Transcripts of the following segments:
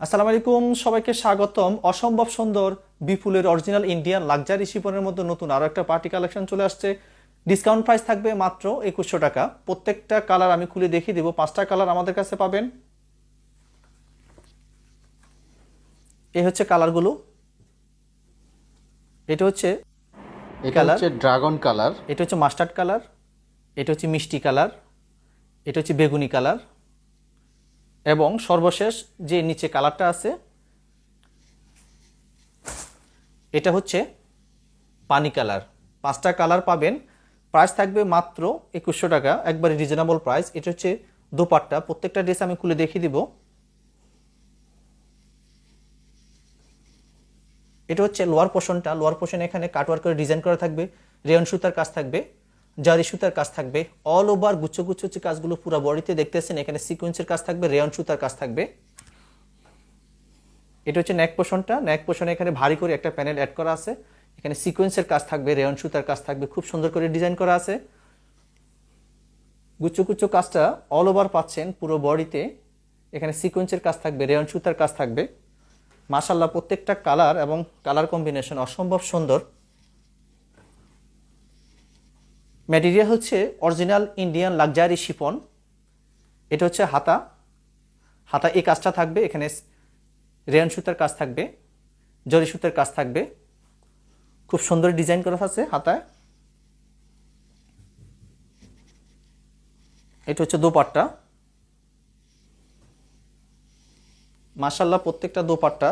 আসসালামু আলাইকুম সবাইকে স্বাগতম। অসম্ভব সুন্দর বিপুলের অরিজিনাল ইন্ডিয়ান লাক্সারি শিপনের মধ্যে নতুন আরও একটা পার্টি কালেকশন চলে আসছে। ডিসকাউন্ট প্রাইস থাকবে মাত্র একুশশো টাকা। প্রত্যেকটা কালার আমি খুলে দেখিয়ে দিব। পাঁচটা কালার আমাদের কাছে পাবেন। এই হচ্ছে কালারগুলো এটা হচ্ছে এটা Colour? হচ্ছে ড্রাগন কালার এটা হচ্ছে মাস্টার্ড কালার এটা হচ্ছে মিষ্টি কালার এটা হচ্ছে বেগুনি কালার এবং সর্বশেষ যে নিচে কালারটা আছে, এটা হচ্ছে পানি কালার। পাঁচটা কালার পাবেন। প্রাইস থাকবে মাত্র একুশশো টাকা। একবারে রিজনেবল প্রাইস। এটা হচ্ছে দোপাট্টা। প্রত্যেকটা ড্রেস আমি খুলে দেখিয়ে দিব। এটা হচ্ছে লোয়ার পোর্শনটা। লোয়ার পোর্শন এখানে কাটওয়ার করে ডিজাইন করা থাকবে। রেয়ন সুতার কাজ থাকবে। জারি সুতার কাজ থাকবে। অল ওভার গুচ্ছ গুচ্ছ যে কাজগুলো পুরো বডিতে দেখতেছেন, এখানে সিকোয়েন্সের কাজ থাকবে রেয়ন সুতার কাজ থাকবে। এটা হচ্ছে নেক পোর্শনটা নেক পোর্শনে এখানে ভারী করে একটা প্যানেল অ্যাড করা আছে। এখানে সিকোয়েন্সের কাজ থাকবে রেয়ন সুতার কাজ থাকবে, খুব সুন্দর করে ডিজাইন করা আছে। গুচ্ছ গুচ্ছ কাজটা অল ওভার পাচ্ছেন পুরো বডিতে এখানে সিকোয়েন্সের কাজ থাকবে রেয়ন সুতার কাজ থাকবে। মাশাল্লাহ প্রত্যেকটা কালার এবং কালার কম্বিনেশন অসম্ভব সুন্দর। ম্যাটেরিয়াল হচ্ছে অরিজিনাল ইন্ডিয়ান লাক্সারি শিপন এটা হচ্ছে হাতা। হাতা এই কাজটা থাকবে, এখানে রেয়ন সুতার কাজ থাকবে, জরি সুতার কাজ থাকবে। খুব সুন্দর ডিজাইন করা আছে হাতায়। এটা হচ্ছে দোপাট্টা। মাশাল্লাহ প্রত্যেকটা দোপাট্টা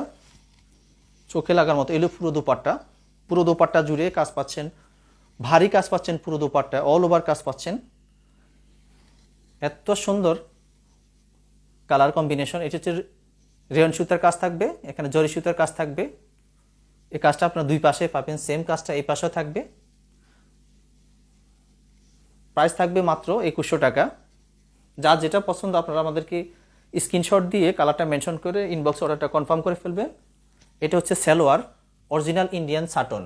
চোখে লাগার মতো, এলো পুরো দোপাট্টা। পুরো দোপাট্টা জুড়ে কাজ পাচ্ছেন ভারী কাজ পাচ্ছেন পুরো দোপাট্টা অল ওভার কাজ পাচ্ছেন। এত সুন্দর কালার কম্বিনেশন এটা হচ্ছে রেয়ন সুতার কাজ থাকবে, এখানে জরি সুতার কাজ থাকবে। এই কাজটা আপনার দুই পাশে পাবেন সেম কাজটা এই পাশেও থাকবে। প্রাইস থাকবে মাত্র একুশশো টাকা। যা যেটা পছন্দ আপনারা আমাদেরকে স্ক্রিনশট দিয়ে কালারটা মেনশন করে ইনবক্স অর্ডারটা কনফার্ম করে ফেলবেন। এটা হচ্ছে সালোয়ার অরিজিনাল ইন্ডিয়ান সাটন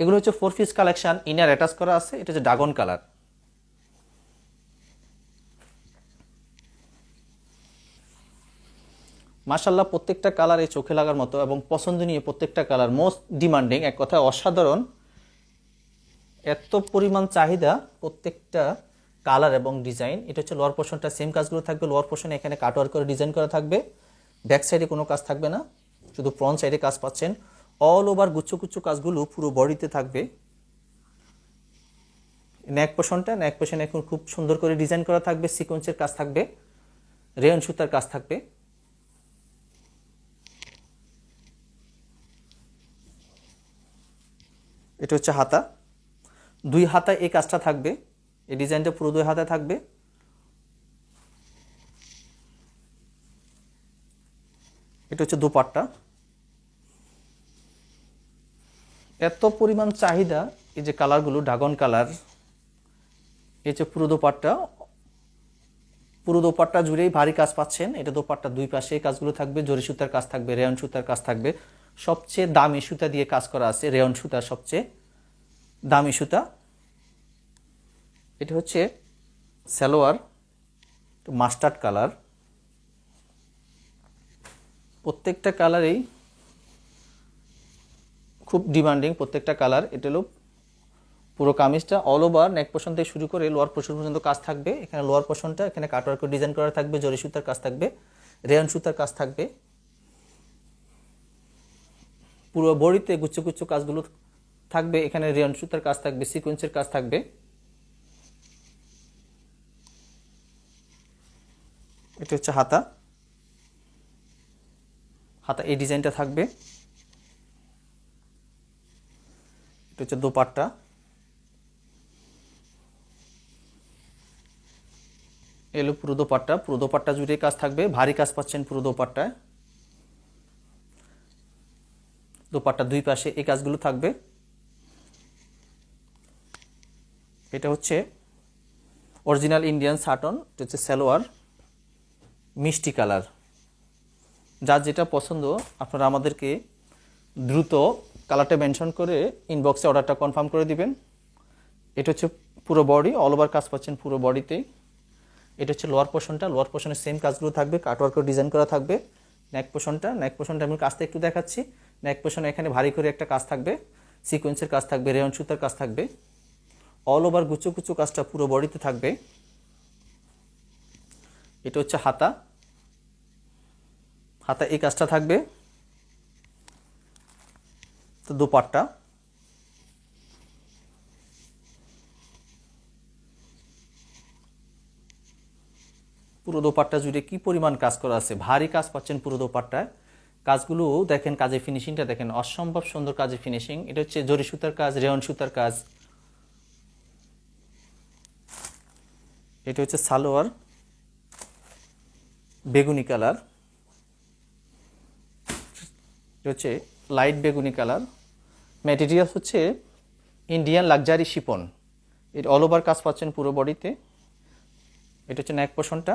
এগুলো হচ্ছে four piece collection inner attach করা আছে, এটা হচ্ছে ড্রাগন কালার মাশাল্লাহ প্রত্যেকটা কালার এই চোখে লাগার মতো এবং পছন্দনীয় প্রত্যেকটা কালার মোস্ট ডিমান্ডিং এক কথায় অসাধারণ। এত পরিমাণ চাহিদা প্রত্যেকটা কালার এবং ডিজাইন এটা হচ্ছে লোয়ার পোর্শনটা সেম কাজগুলো থাকবে লোয়ার পোর্শনে এখানে কাটওয়ার করে ডিজাইন করা থাকবে। ব্যাক সাইডে কোনো কাজ থাকবে না, শুধু ফ্রন্ট সাইডে কাজ পাচ্ছেন। অল ওভার গুচ্ছ গুচ্ছ কাজগুলো পুরো বডিতে থাকবে। নেক পোর্শনটা নেক পোর্শনে এখন খুব সুন্দর করে ডিজাইন করা থাকবে সিকোয়েন্সের কাজ থাকবে রেয়ন সুতার কাজ থাকবে। এটা হচ্ছে হাতা। দুই হাতায় এই কাজটা থাকবে, এই ডিজাইনটা পুরো দুই হাতায় থাকবে। এটা হচ্ছে দুপাট্টা। এত পরিমাণ চাহিদা, এই যে কালারগুলো ড্রাগন কালার এই যে পুরো দোপাট্টা পুরো দোপাট্টা জুড়েই ভারী কাজ পাচ্ছেন। এটা দোপাট্টা দুই পাশে এই কাজগুলো থাকবে, জরি সুতার কাজ থাকবে রেয়ন সুতার কাজ থাকবে। সবচেয়ে দামি সুতা দিয়ে কাজ করা আছে রেয়ন সুতা সবচেয়ে দামি সুতা। এটা হচ্ছে সালোয়ার মাস্টার্ড কালার প্রত্যেকটা কালারেই খুব ডিমান্ডিং প্রত্যেকটা কালার এটা হলো পুরো কামিজটা অল ওভার নেক পোর্শন থেকে শুরু করে লোয়ার পোর্শন পর্যন্ত কাজ থাকবে। এখানে লোয়ার পোর্শনটা এখানে কাটওয়ার্ক ডিজাইন করা থাকবে, জরি সুতার কাজ থাকবে রেয়ন সুতার কাজ থাকবে। পুরো বড়িতে গুচ্ছ গুচ্ছ কাজগুলো থাকবে, এখানে রেয়ন সুতার কাজ থাকবে সিকোয়েন্সের কাজ থাকবে। এটা হচ্ছে হাতা। হাতা এই ডিজাইনটা থাকবে। এটা হচ্ছে দোপাট্টা। এলো পুরো দোপাট্টা। পুরো দোপাট্টা জুড়ে কাজ থাকবে। ভারী কাজ পাচ্ছেন পুরো দোপাট্টায়। দোপাট্টা দুই পাশে এই কাজগুলো থাকবে। এটা হচ্ছে অরিজিনাল ইন্ডিয়ান সাটন। এটা হচ্ছে সালোয়ার, মিষ্টি কালার। যার যেটা পছন্দ, আপনারা আমাদেরকে দ্রুত কালারটা মেনশন করে ইনবক্সে অর্ডারটা কনফার্ম করে দিবেন। এটা হচ্ছে পুরো বডি অল ওভার কাজ পাচ্ছেন পুরো বডিতেই এটা হচ্ছে লোয়ার পোর্শনটা লোয়ার পোর্শনের সেম কাজগুলো থাকবে কাটওয়ার্কের ডিজাইন করা থাকবে। নেক পোষণটা নেক পোষণটা আমি কাজটা একটু দেখাচ্ছি। নেক পোষণে এখানে ভারী করে একটা কাজ থাকবে সিকোয়েন্সের কাজ থাকবে রেয়ন সুতার কাজ থাকবে। অল ওভার গুচো কুচো কাজটা পুরো বডিতে থাকবে। এটা হচ্ছে হাতা। হাতা এই কাজটা থাকবে। তো দুপাট্টা। পুরো দোপাট্টা জুড়ে কি পরিমাণ কাজ করা আছে? ভারী কাজ পাচ্ছেন পুরো দোপাট্টায়। কাজগুলো দেখেন, কাজের ফিনিশিংটা দেখেন। অসম্ভব সুন্দর কাজের ফিনিশিং এটা হচ্ছে জরি সুতার কাজ রেয়ন সুতার কাজ। এটা হচ্ছে সালোয়ার, বেগুনি কালার। এটা হচ্ছে লাইট বেগুনি কালার। ম্যাটেরিয়াল হচ্ছে ইন্ডিয়ান লাক্সারি শিপন এর অল ওভার কাজ পাচ্ছেন পুরো বডিতে এটা হচ্ছে ন্যাক পোষণটা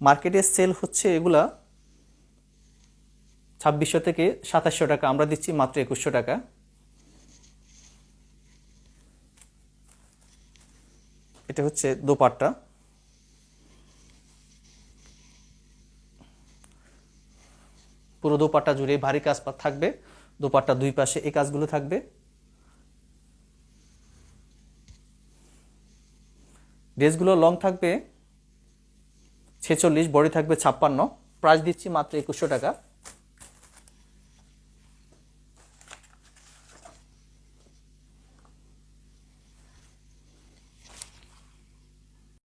মার্কেটে সেল হচ্ছে এগুলা ছাব্বিশশো থেকে সাতাশশো টাকা। আমরা দিচ্ছি মাত্র একুশশো টাকা। এটা হচ্ছে দোপাট্টা। পুরো দোপাট্টা জুড়ে ভারী কাজ থাকবে। দোপাট্টা দুই পাশে এই কাজগুলো থাকবে। ড্রেসগুলো লং থাকবে। ছেচল্লিশ, বডি থাকবে ছাপ্পান্ন। প্রাইস দিচ্ছি মাত্র একুশশো টাকা।